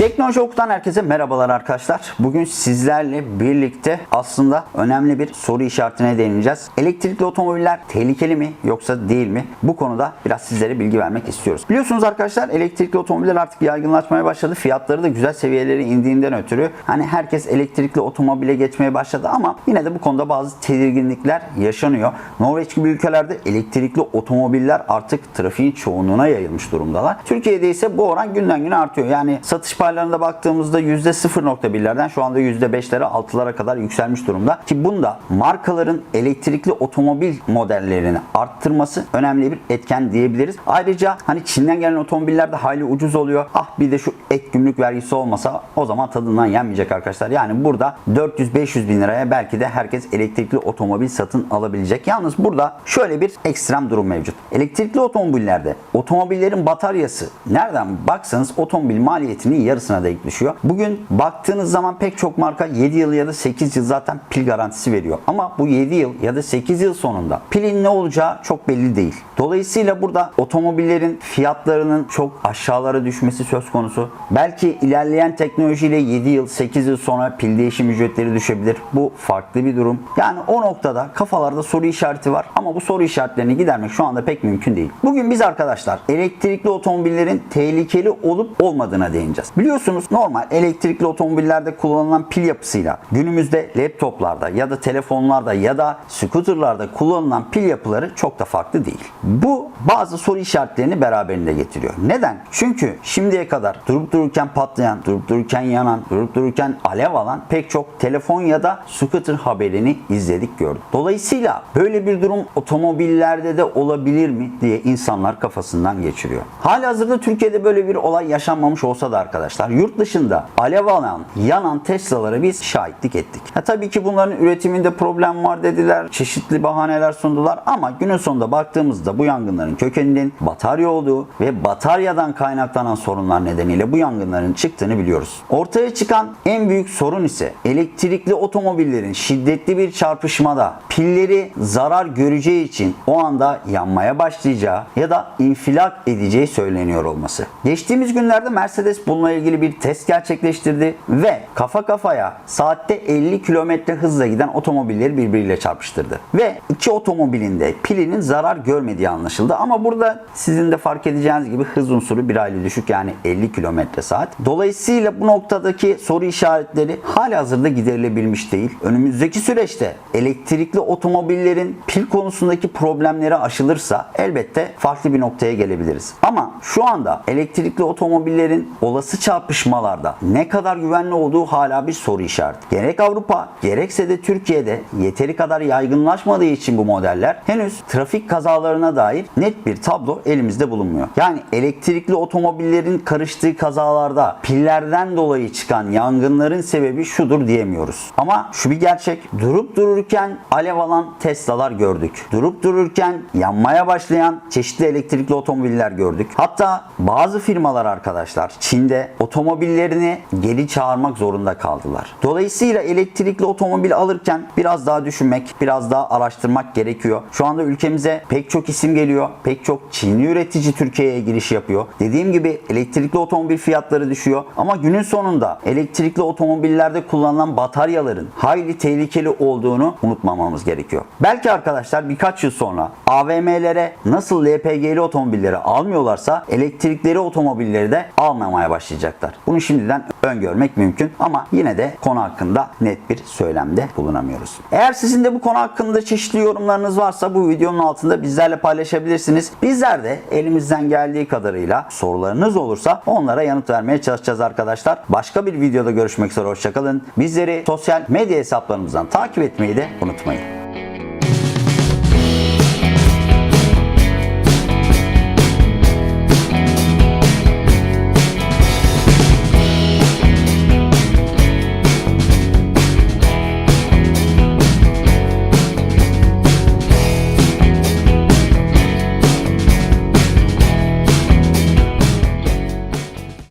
Teknoloji Oku'dan herkese merhabalar arkadaşlar. Bugün sizlerle birlikte aslında önemli bir soru işaretine değineceğiz. Elektrikli otomobiller tehlikeli mi yoksa değil mi? Bu konuda biraz sizlere bilgi vermek istiyoruz. Biliyorsunuz arkadaşlar elektrikli otomobiller artık yaygınlaşmaya başladı. Fiyatları da güzel seviyelere indiğinden ötürü hani herkes elektrikli otomobile geçmeye başladı ama yine de bu konuda bazı tedirginlikler yaşanıyor. Norveç gibi ülkelerde elektrikli otomobiller artık trafiğin çoğunluğuna yayılmış durumdalar. Türkiye'de ise bu oran günden güne artıyor. Yani satış paylarına baktığımızda %0.1'lerden şu anda %5'lere 6'lara kadar yükselmiş durumda. Ki bunda markaların elektrikli otomobil modellerini arttırması önemli bir etken diyebiliriz. Ayrıca hani Çin'den gelen otomobiller de hayli ucuz oluyor. Ah bir de şu ek gümrük vergisi olmasa o zaman tadından yenmeyecek arkadaşlar. Yani burada 400-500 bin liraya belki de herkes elektrikli otomobil satın alabilecek. Yalnız burada şöyle bir ekstrem durum mevcut. Elektrikli otomobillerde otomobillerin bataryası nereden baksanız otomobil maliyetinin yarısına denk düşüyor. Bugün baktığınız zaman pek çok marka 7 yıl ya da 8 yıl zaten pil garantisi veriyor. Ama bu 7 yıl ya da 8 yıl sonunda pilin ne olacağı çok belli değil. Dolayısıyla burada otomobillerin fiyatlarının çok aşağılara düşmesi söz konusu. Belki ilerleyen teknolojiyle 7 yıl 8 yıl sonra pil değişim ücretleri düşebilir. Bu farklı bir durum. Yani o noktada kafalarda soru işareti var ama bu soru işaretlerini gidermek şu anda pek mümkün değil. Bugün biz arkadaşlar elektrikli otomobillerin tehlikeli olup olmadığına değineceğiz. Biliyorsunuz normal elektrikli otomobillerde kullanılan pil yapısıyla günümüzde laptoplarda ya da telefonlarda ya da scooterlarda kullanılan pil yapıları çok da farklı değil. Bu bazı soru işaretlerini beraberinde getiriyor. Neden? Çünkü şimdiye kadar durup dururken patlayan, durup dururken yanan, durup dururken alev alan pek çok telefon ya da scooter haberini izledik gördük. Dolayısıyla böyle bir durum otomobillerde de olabilir mi diye insanlar kafasından geçiriyor. Halihazırda Türkiye'de böyle bir olay yaşanmamış olsa da arkadaşlar yurt dışında alev alan, yanan Tesla'lara biz şahitlik ettik. Ha, tabii ki bunların üretiminde problem var dediler. Çeşitli bahaneler sundular ama günün sonunda baktığımızda bu yangınların kökeninin batarya olduğu ve bataryadan kaynaklanan sorunlar nedeniyle bu yangınların çıktığını biliyoruz. Ortaya çıkan en büyük sorun ise elektrikli otomobillerin şiddetli bir çarpışmada pilleri zarar göreceği için o anda yanmaya başlayacağı ya da infilak edeceği söyleniyor olması. Geçtiğimiz günlerde Mercedes bununla ilgili bir test gerçekleştirdi ve kafa kafaya saatte 50 km hızla giden otomobilleri birbiriyle çarpıştırdı. Ve iki otomobilin de pilinin zarar görmediği anlaşıldı. Ama burada sizin de fark edeceğiniz gibi hız unsuru bir hayli düşük yani 50 km saat. Dolayısıyla bu noktadaki soru işaretleri hali hazırda giderilebilmiş değil. Önümüzdeki süreçte elektrikli otomobillerin pil konusundaki problemleri aşılırsa elbette farklı bir noktaya gelebiliriz. Ama şu anda elektrikli otomobillerin olası çarpışmalarda ne kadar güvenli olduğu hala bir soru işareti. Gerek Avrupa gerekse de Türkiye'de yeteri kadar yaygınlaşmadığı için bu modeller henüz trafik kazalarına dair net bir tablo elimizde bulunmuyor. Yani elektrikli otomobillerin karıştığı kazalarda pillerden dolayı çıkan yangınların sebebi şudur diyemiyoruz. Ama şu bir gerçek durup dururken alev alan Tesla'lar gördük. Durup dururken yanmaya başlayan çeşitli elektrikli otomobiller gördük. Hatta bazı firmalar arkadaşlar Çin'de otomobillerini geri çağırmak zorunda kaldılar. Dolayısıyla elektrikli otomobil alırken biraz daha düşünmek, biraz daha araştırmak gerekiyor. Şu anda ülkemize pek çok isim geliyor. Pek çok Çinli üretici Türkiye'ye giriş yapıyor. Dediğim gibi elektrikli otomobil fiyatları düşüyor. Ama günün sonunda elektrikli otomobillerde kullanılan bataryaların hayli tehlikeli olduğunu unutmamamız gerekiyor. Belki arkadaşlar birkaç yıl sonra AVM'lere nasıl LPG'li otomobilleri almıyorlarsa elektrikleri otomobilleri de almamaya başlayacaklar. Bunu şimdiden öngörmek mümkün ama yine de konu hakkında net bir söylemde bulunamıyoruz. Eğer sizin de bu konu hakkında çeşitli yorumlarınız varsa bu videonun altında bizlerle paylaşabilirsiniz. Bizler de elimizden geldiği kadarıyla sorularınız olursa onlara yanıt vermeye çalışacağız arkadaşlar. Başka bir videoda görüşmek üzere hoşçakalın. Bizleri sosyal medya hesaplarımızdan takip etmeyi de unutmayın.